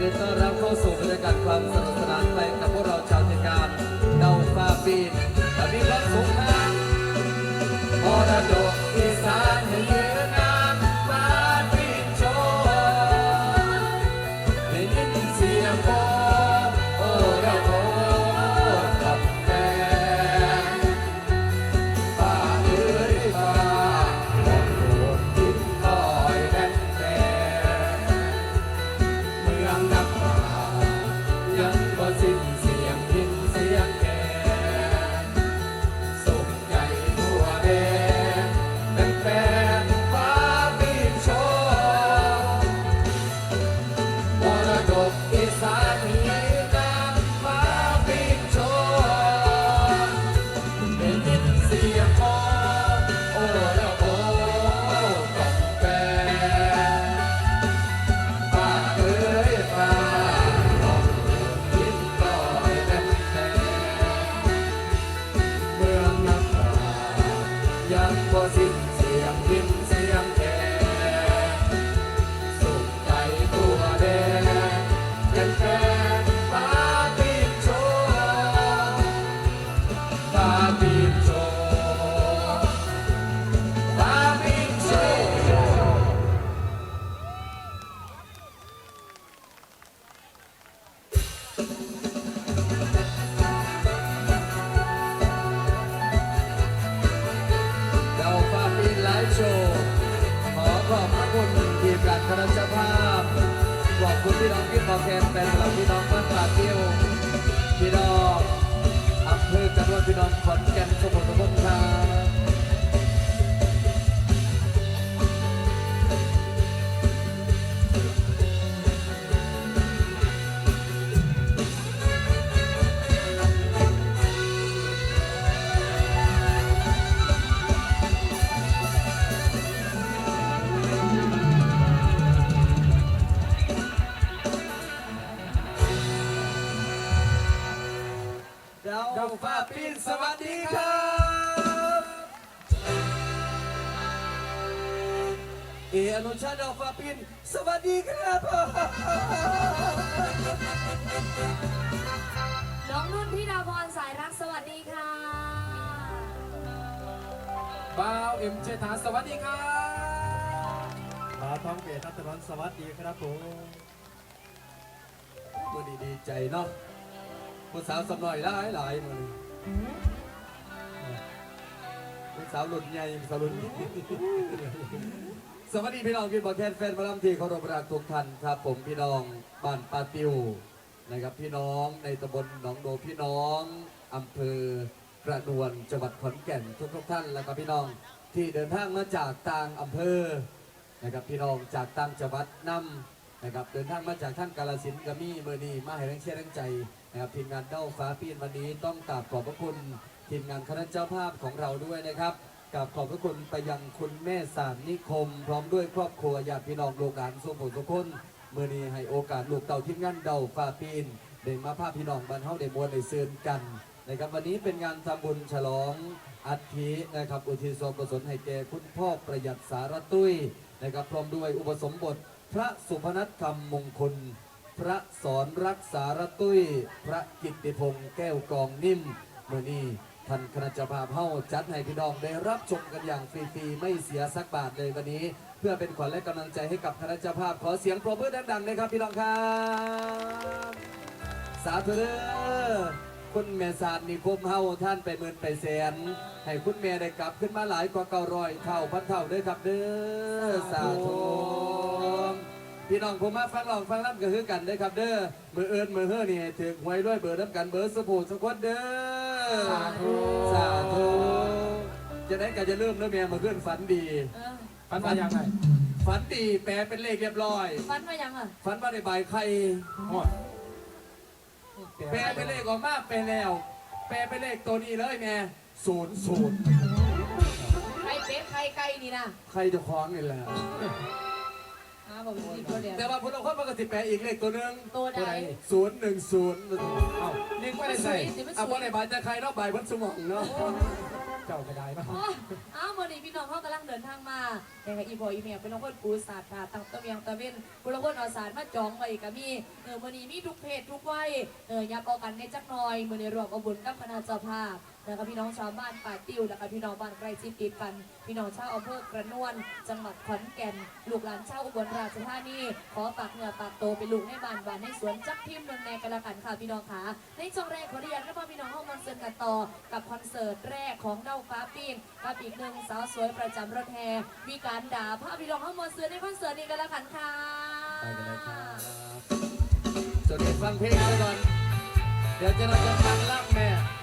ยินดีต้อนรับเข้าสู่บรรยากาศความสนุกสนานไปกับพวกเราชาวเทศกาลเดาฟ้าบีน สวัสดีครับน้องนุ่นพี่ดาวพรสายรักสวัสดีค่ะบ้าวเอ็มเจฐาสวัสดีครับมาท้องเบสนัตรนสวัสดีครับผมมือดีดีใจเนาะผู้สาวสำหน่อยหลายหลายมือนี้ผู้สาวหลุดใหญ่สาวหลุดใหญ่ สวัสดีพี่น้องพี่บอแคนแฟนมาลำที่เคารพรักทุกท่านครับ ผมพี่น้องบ้านปาติวนะครับพี่น้องในตำบลหนองโดพี่น้องอำเภอกระนวนจังหวัดขอนแก่นทุกทุกท่านแล้วก็พี่น้องที่เดินทางมาจากต่างอำเภอนะครับพี่น้องจากต่างจังหวัดนำนะครับเดินทางมาจากท่านกาลสินกามีเมอร์นีมาให้แรงเชียร์แรงใจนะครับทีมงานเด้าฟ้าปีนวันนี้ต้องกราบขอบพระคุณทีมงานคณะเจ้าภาพของเราด้วยนะครับ กราบขอบพระคุณไปยังคุณแม่สารนิคม พร้อมด้วยครอบครัวญาติพี่น้องโลกานสุภุสุคนเมื่อนี้ให้โอกาสลูกเต่าทีมงานเดาฟ้าปีนได้มาพาพพี่น้องบ้านเฮาได้มวลได้เซินกันนะครับวันนี้เป็นงานทำบุญฉลองอัฐินะครับอุทิศส่วนกุศลให้แก่คุณพ่อประหยัดสารตุ้ยนะครับพร้อมด้วยอุปสมบท พระสุพนัทธรรมมงคล พระสอนรักษารตุ้ย พระกิตติพงษ์แก้วกองนิ่มเมื่อนี้ ท่านคณะจภาพเฮาจัดให้พี่น้องได้รับชมกันอย่างฟรีๆไม่เสียสักบาทเลยวันนี้ เพื่อเป็นขวัญและกำลังใจให้กับคณะจภาพขอเสียงปรบมือดังๆเลยครับพี่น้องครับสาธุเด้อคุณแม่สารนิคมเฮาท่านไปหมื่นไปแสนให้คุณแม่ได้กลับขึ้นมาหลายกว่าเก่าร้อยเท่าพันเท่าเด้อครับเด้อสาธุพี่น้องผมมาฟังลองฟังรับก็คือกันเด้อครับเด้อมือเอิญมือเฮ้อนี่ถึงหวยด้วยเบอร์น้ำกันเบอร์สบู่สะกดเด้อ สาธุ สาธุจะได้ก็จะเริ่มเด้อแม่มาขึ้นฝันดี เออฝันว่ายังไงฝันดีแปลเป็นเลขเรียบร้อย ฟันมายังอะฝันว่าได้ใบไข่แปลเป็นเลขออกมาแปลแล้ว แปลเป็นเลขตัวนี้เลยแม่ศูนย์ศูนย์ใครเป็ดใครไก่นี่นะใครจะคล้องนี่แหละเอา บอกจริงๆตัวเดียวแต่ว่าพลคนมันก็สิแปลอีกเลขตัวหนึงตัวใดศูนย์หนึ่งศูนย์เอ้าลิงไม่ได้ใส่เอาเพราะในบายจะใครเนาะบายวัดสมองเนาะเจ้าก็ได้เนาะโอ้อ้าววันนี้พี่น้องเขากำลังเดินทางมาแต่อีพออีเมียเป็นคนปูศาสตร์ค่ะตั้งตะเวียงตะเวนบุรคนเอาศาสตร์มาจองไว้กับมีเออวันนี้มีทุกเพศทุกวัยเอออยากเอากันในจักหน่อยมือในรวมเอาบุญกับคณะเจ้าภาพ แล้วก็พี่น้องชาวบ้านป่าติ้วแล้วก็พี่น้องบ้านใกล้ชิดติดกัน พี่น้องชาวอำเภอกระนวนจังหวัดขอนแก่น ลูกหลานชาวอุบลราชธานีขอฝากเนื้อฝากตัวเป็นลูกในบ้านบ้านในสวนจักพิมพ์เมืองแนกันละกันค่ะพี่น้องค่ะในช่วงแรกขอเรียนและพาพี่น้องเข้ามาเซิร์กันต่อกับคอนเสิร์ตแรกของเด้าฟ้าปีนกับอีกหนึ่งสาวสวยประจำรถแห่มีการด่าพาพี่น้องเข้ามาเซิร์ในคอนเสิร์ตนี้กันละกันค่ะไปกันเลยครับสวัสดีฟังเพลงก่อนเดี๋ยวจะเราจะฟังล่ำแม่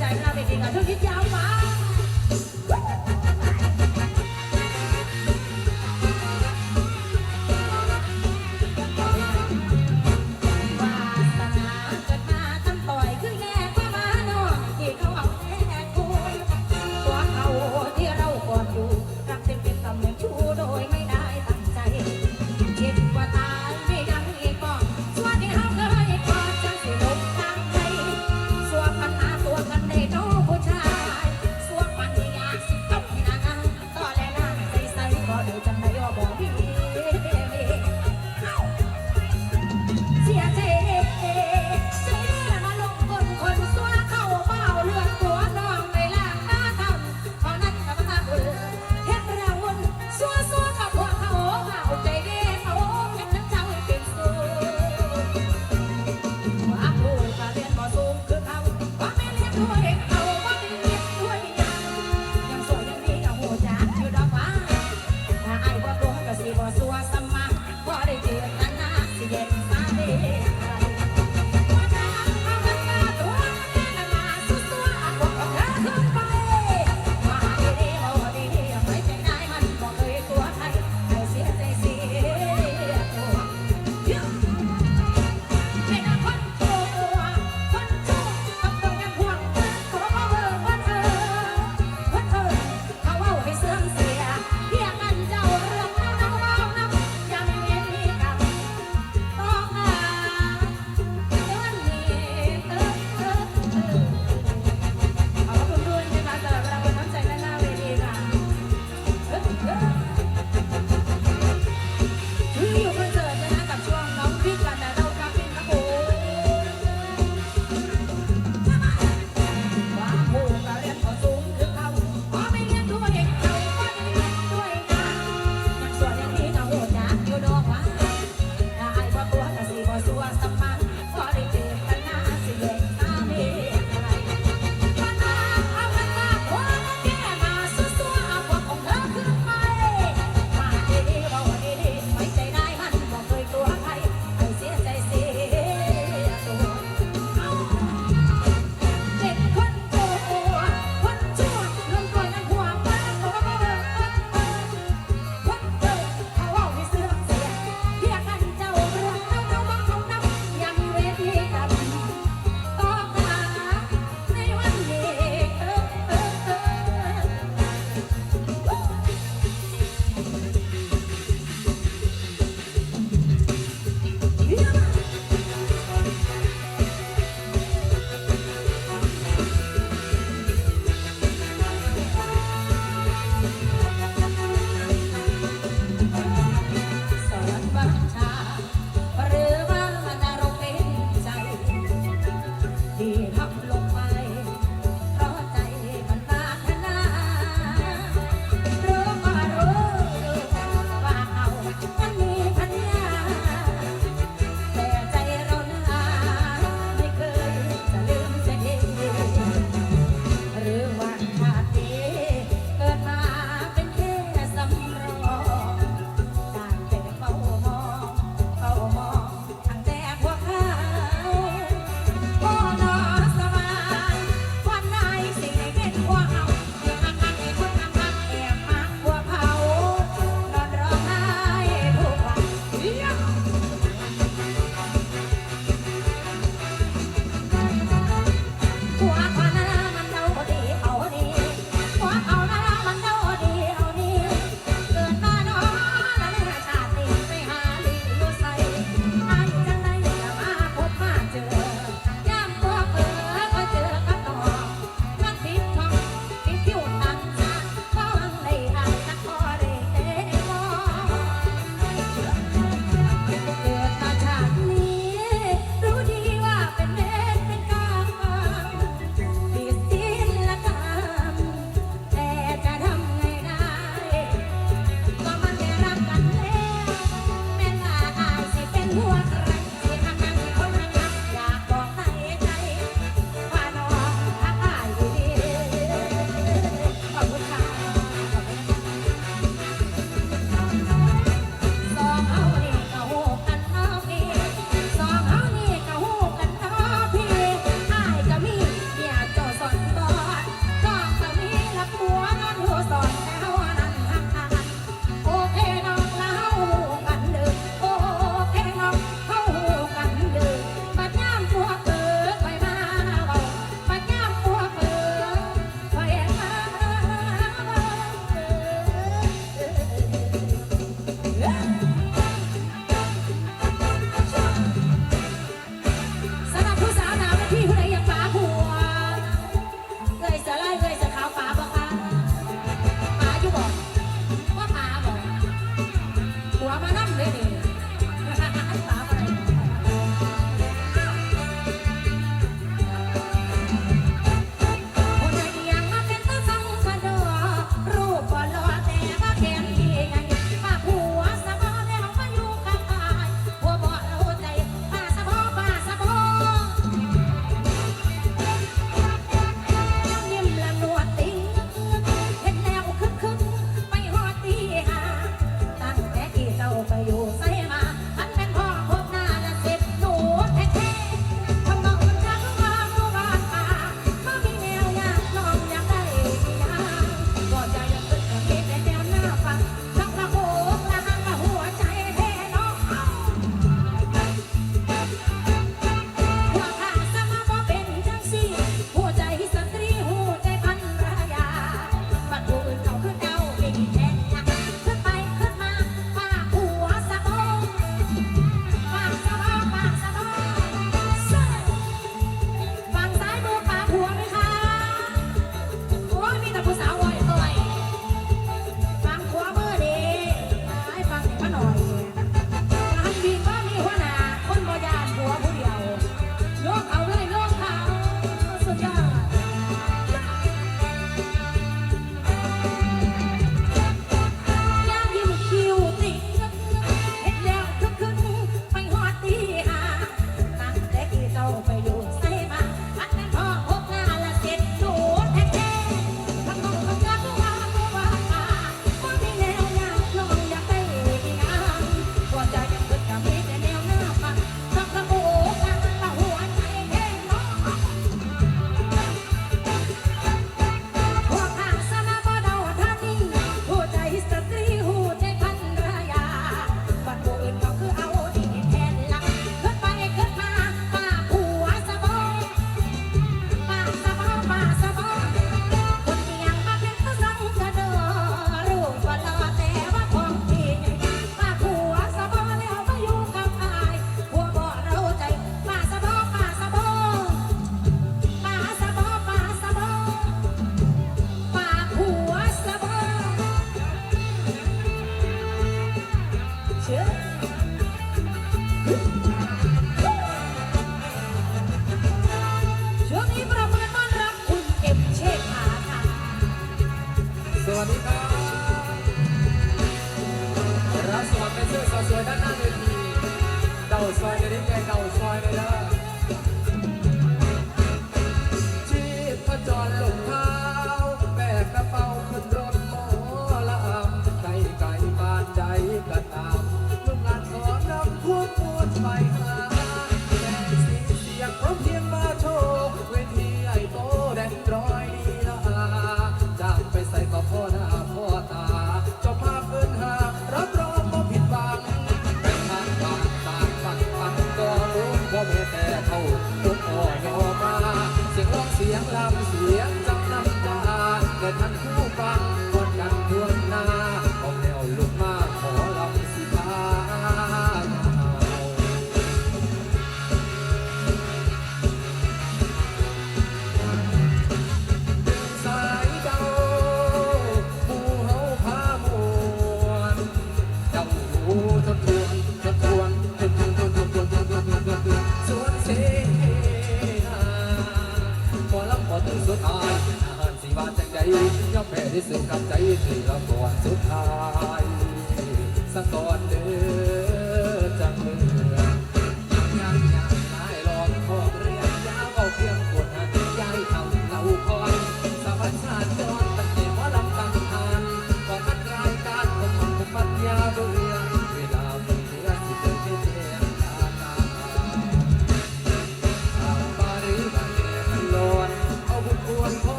ใจกล้าไปกินกับทุกยิดยาวมา